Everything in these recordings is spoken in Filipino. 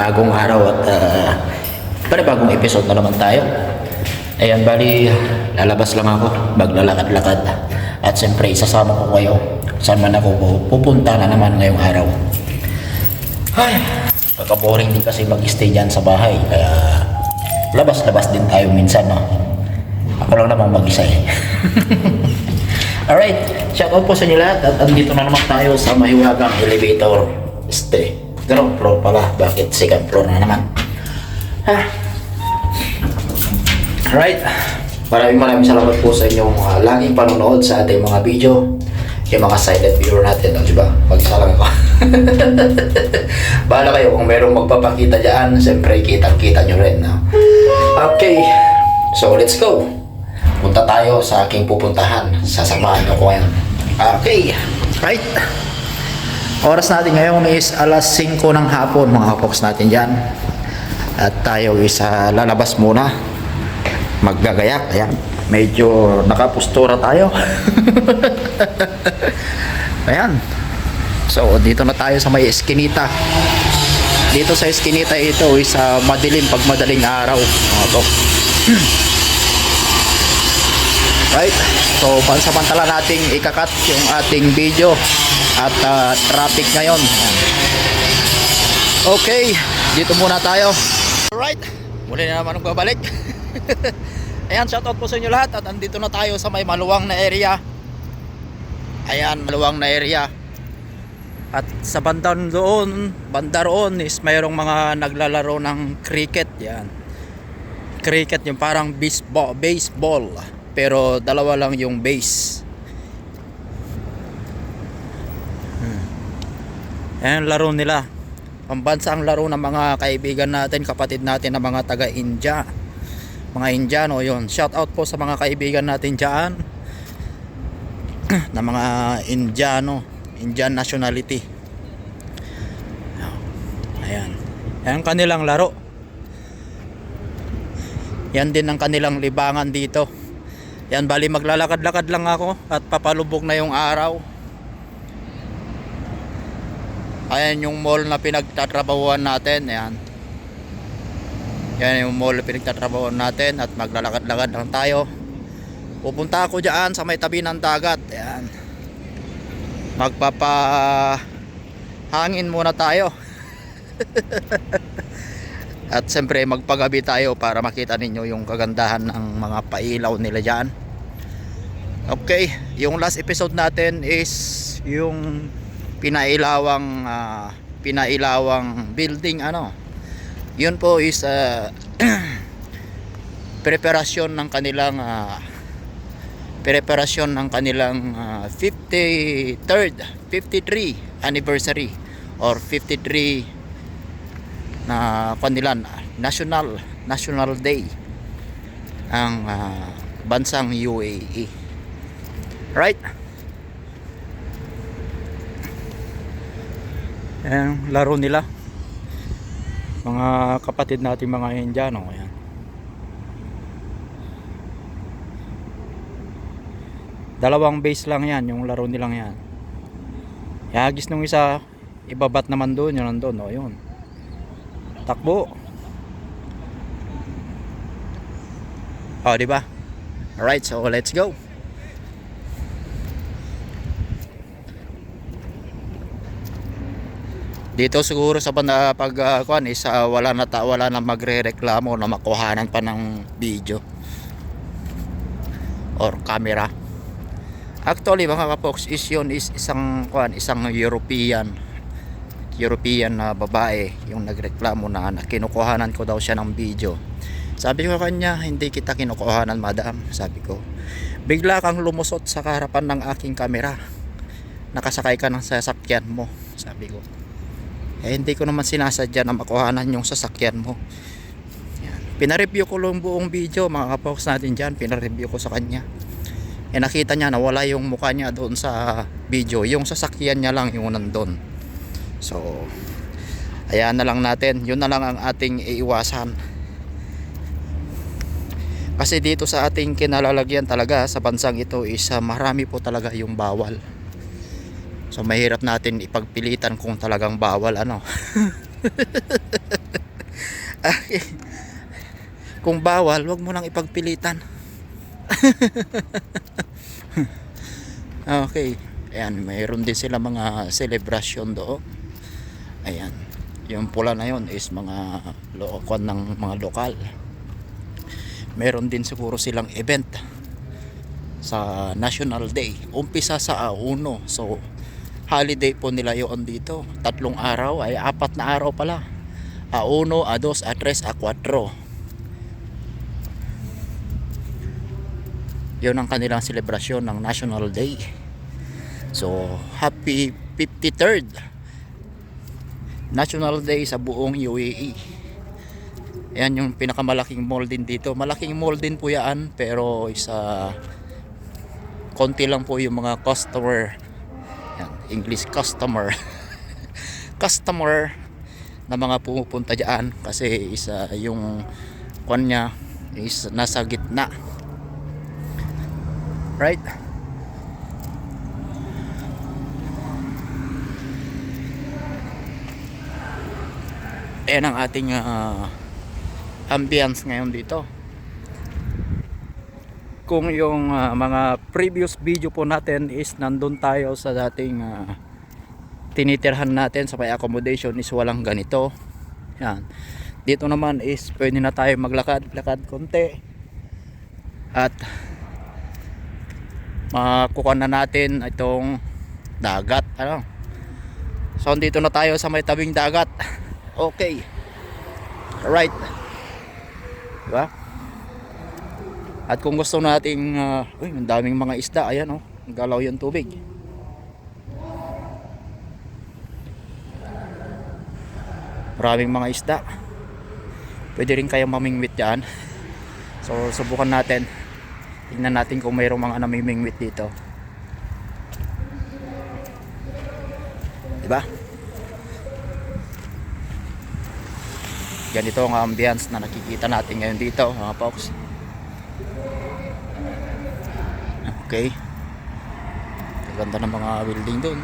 panibagong araw at uh, panibagong episode na naman tayo. Ayan, bali, lalabas lang ako, maglalakad-lakad. At siyempre, isasama ko kayo saan man ako pu- pupunta na naman ngayong araw. Ay, pagka-boring din kasi mag-stay dyan sa bahay. Kaya, labas-labas din tayo minsan, no? Ako lang naman mag-isa eh. Alright, shout out po sa inyo lahat at andito na naman tayo sa mahiwagang elevator. Este, ground floor pala. Bakit second floor na naman? Ah. Alright, maraming maraming salamat po sa inyong uh, laging panonood sa ating mga video. Yung mga silent viewer natin, no, di ba? Mag-isa lang ako. Bahala kayo kung merong magpapakita dyan, siyempre kitang-kita nyo rin. No? Okay, so let's go. Punta tayo sa aking pupuntahan. Sasamahan nyo ko ngayon. Okay, right. Oras natin ngayon is alas 5 ng hapon mga kapoks natin dyan. At tayo is ah, lalabas muna. Maggagayak. Ayan. Medyo nakapustura tayo. Ayan. So, dito na tayo sa may eskinita. Dito sa eskinita ito is ah, madilim pag madaling araw. Mga kapoks. Right? So, pansamantala nating ikakat yung ating video at ah, traffic ngayon. Okay, dito muna tayo. Alright, muli na naman nagbabalik. Ayan, shoutout po sa inyo lahat at andito na tayo sa may maluwang na area. Ayan, maluwang na area. At sa bandang doon, banda roon is mayroong mga naglalaro ng cricket. Yan. Cricket yung parang baseball, baseball pero dalawa lang yung base. Hmm. Ayan, laro nila. Pambansang laro ng mga kaibigan natin, kapatid natin na mga taga-India. Mga Indiano, yon. Shout out po sa mga kaibigan natin diyan na mga Indiano, Indian nationality. Ayan. Ayan ang kanilang laro. Yan din ang kanilang libangan dito. Yan bali maglalakad-lakad lang ako at papalubog na yung araw. Ayan yung mall na pinagtatrabahuan natin. Ayan. Yan yung mall na pinagtatrabahuan natin at maglalakad-lakad lang tayo. Pupunta ako diyan sa may tabi ng dagat. Ayan. Magpapa hangin muna tayo. At siyempre magpagabi tayo para makita ninyo yung kagandahan ng mga pailaw nila dyan. Okay, yung last episode natin is yung pinailawang ah, pinailawang building ano. Yun po is ah, preparasyon ng kanilang ah, preparasyon ng kanilang ah, 53rd 53 anniversary or 53 na kanilan national national day ang ah, bansang UAE right? Ayan, laro nila. Mga kapatid natin mga Indiano ayan. dalawang base lang yan yung laro nilang yan. Yagis nung isa ibabat naman doon yun nandun o yun takbo. Oh di ba? Alright so let's go. Dito siguro sa banda pag uh, kuan is ah, wala na wala na magrereklamo na makuhanan pa ng video. Or camera. Actually mga kapoks is yun is isang kuan isang European European na babae yung nagreklamo na, na kinukuhanan ko daw siya ng video. Sabi ko kanya hindi kita kinukuhanan madam sabi ko. Bigla kang lumusot sa harapan ng aking kamera. Nakasakay ka ng sasakyan mo sabi ko. Eh hindi ko naman sinasadya na makuhanan yung sasakyan mo. Yan. pinareview ko lang buong video mga kapoks natin dyan pinareview ko sa kanya. Eh nakita niya na wala yung mukha niya doon sa video. Yung sasakyan niya lang yung nandun so ayan na lang natin yun na lang ang ating iiwasan kasi dito sa ating kinalalagyan talaga sa bansang ito is ah, marami po talaga yung bawal So mahirap natin ipagpilitan kung talagang bawal ano. Kung bawal, wag mo nang ipagpilitan. okay. Ayan, mayroon din sila mga celebration doon. Ayan. Yung pula na yon is mga lokon ng mga lokal. Meron din siguro silang event sa National Day. Umpisa sa A1. So, holiday po nila yon dito. Tatlong araw ay apat na araw pala. A1, A2, A3, A4. Yun ang kanilang selebrasyon ng National Day. So, happy 53rd National Day sa buong UAE. Yan yung pinakamalaking mall din dito. Malaking mall din po yan, pero isa konti lang po yung mga customer. Yan, English customer. customer na mga pumupunta diyan kasi isa yung kwan niya is nasa gitna. Right? Ayan ang ating ah, ambience ngayon dito. Kung yung ah, mga previous video po natin is nandun tayo sa dating ah, tinitirhan natin sa may accommodation is walang ganito. Yan. Dito naman is pwede na tayo maglakad-lakad konti. At makukuha na natin itong dagat. Ano? So dito na tayo sa may tabing dagat. Okay. Alright. Diba? At kung gusto nating uh, uy, ang daming mga isda, ayan oh, galaw yung tubig. Maraming mga isda. Pwede rin kayo mamingwit dyan. So subukan natin. Tingnan natin kung mayroong mga namimingwit dito. Diba? Ganito ang ambience na nakikita natin ngayon dito mga folks okay. Ganda ng mga building dun.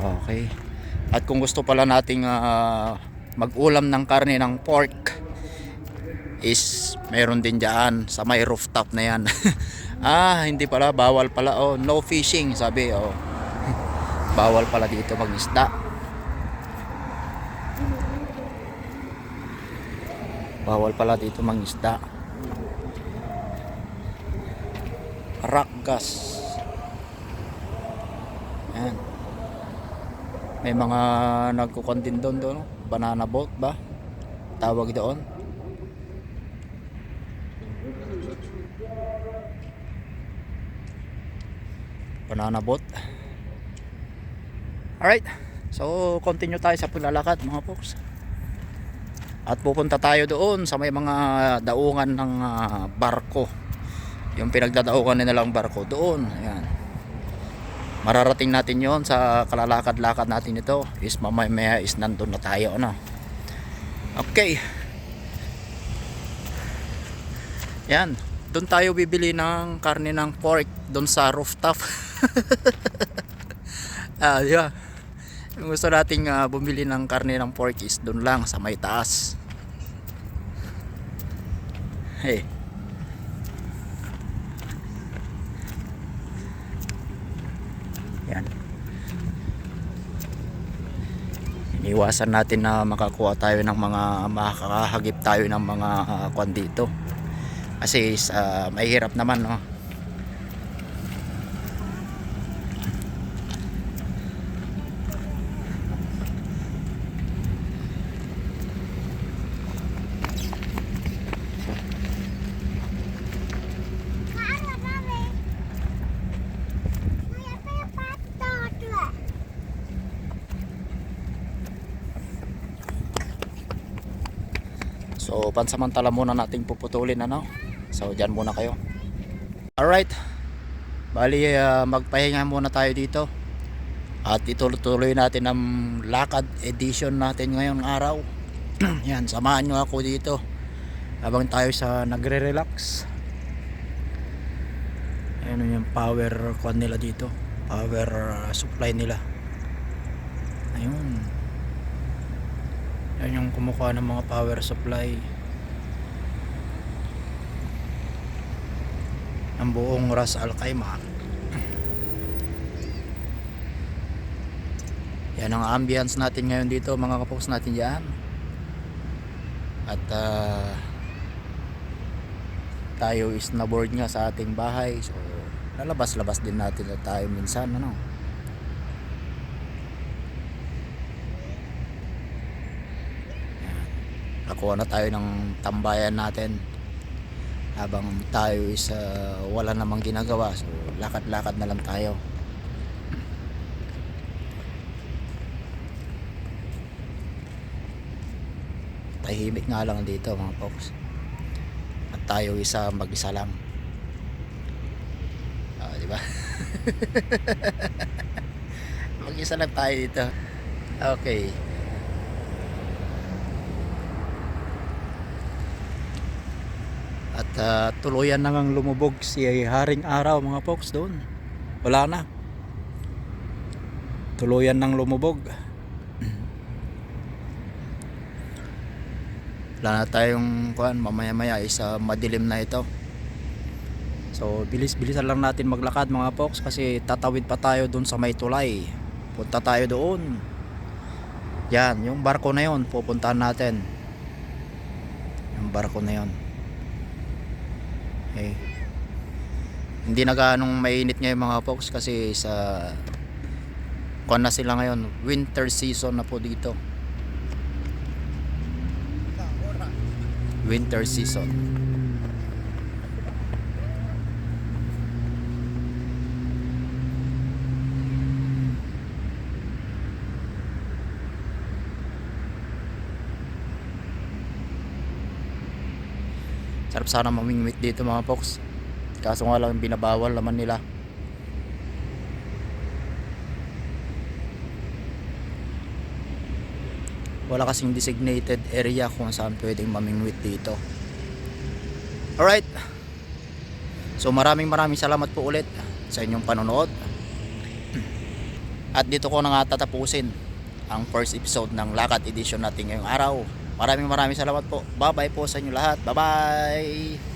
Okay. At kung gusto pala nating ah, mag-ulam ng karne ng pork is meron din dyan sa may rooftop na yan ah hindi pala bawal pala. Oh no fishing sabi oh. Bawal pala dito magisda. Bawal pala dito mangisda rock gas. Yan. May mga nagkukon din doon doon banana boat ba? Tawag doon banana boat. Alright. So continue tayo sa paglalakad mga folks. At pupunta tayo doon sa may mga daungan ng ah, barko. Yung pinagdadaungan nilang barko doon. Ayan. Mararating natin yon sa kalalakad-lakad natin ito. Is mamaya is nandun na tayo ano? Okay. Yan doon tayo bibili ng karne ng pork doon sa rooftop. Ah di ba? Kung gusto nating ah, bumili ng karne ng pork is doon lang sa may taas. Hey. Yan. Iniwasan natin na makakuha tayo ng mga makakahagip tayo ng mga uh, kwan dito kasi sa mahirap naman no So pansamantala muna nating puputulin ano. So diyan muna kayo. Alright. Bali ah, magpahinga muna tayo dito. At ituloy natin ang lakad edition natin ngayong araw. Yan, samahan nyo ako dito. Habang tayo sa nagre-relax. Ayan yung power kwan nila dito. power uh, supply nila ayun yan yung kumukuha ng mga power supply ng buong Ras Al Khaimah. Yan ang ambience natin ngayon dito mga kapoks natin dyan. At ah, tayo is na board nga sa ating bahay. So lalabas-labas din natin na tayo minsan ano? Nakuha na tayo ng tambayan natin habang tayo is ah, wala namang ginagawa. So lakad-lakad na lang tayo. Tahimik nga lang dito mga folks. At tayo isa mag-isa lang. Ah, di ba? Mag-isa lang tayo dito. Okay ah, tuluyan na ngang lumubog si Haring Araw mga folks doon. Wala na. Tuluyan nang lumubog. Wala na tayong kuan mamaya maya isa madilim na ito. So bilis bilisan lang natin maglakad mga folks kasi tatawid pa tayo doon sa may tulay. Punta tayo doon. Yan yung barko na yon pupuntahan natin. Yung barko na yon okay. hindi na ganong mainit ngayon mga folks kasi sa kuan na sila ngayon winter season na po dito winter season. Sarap sana mamingwit dito mga folks. Kaso nga lang binabawal naman nila. wala kasing designated area kung saan pwedeng mamingwit dito alright so maraming maraming salamat po ulit sa inyong panonood at dito ko na nga tatapusin ang first episode ng Lakad Edition natin ngayong araw maraming maraming salamat po. Bye bye po sa inyo lahat. Bye bye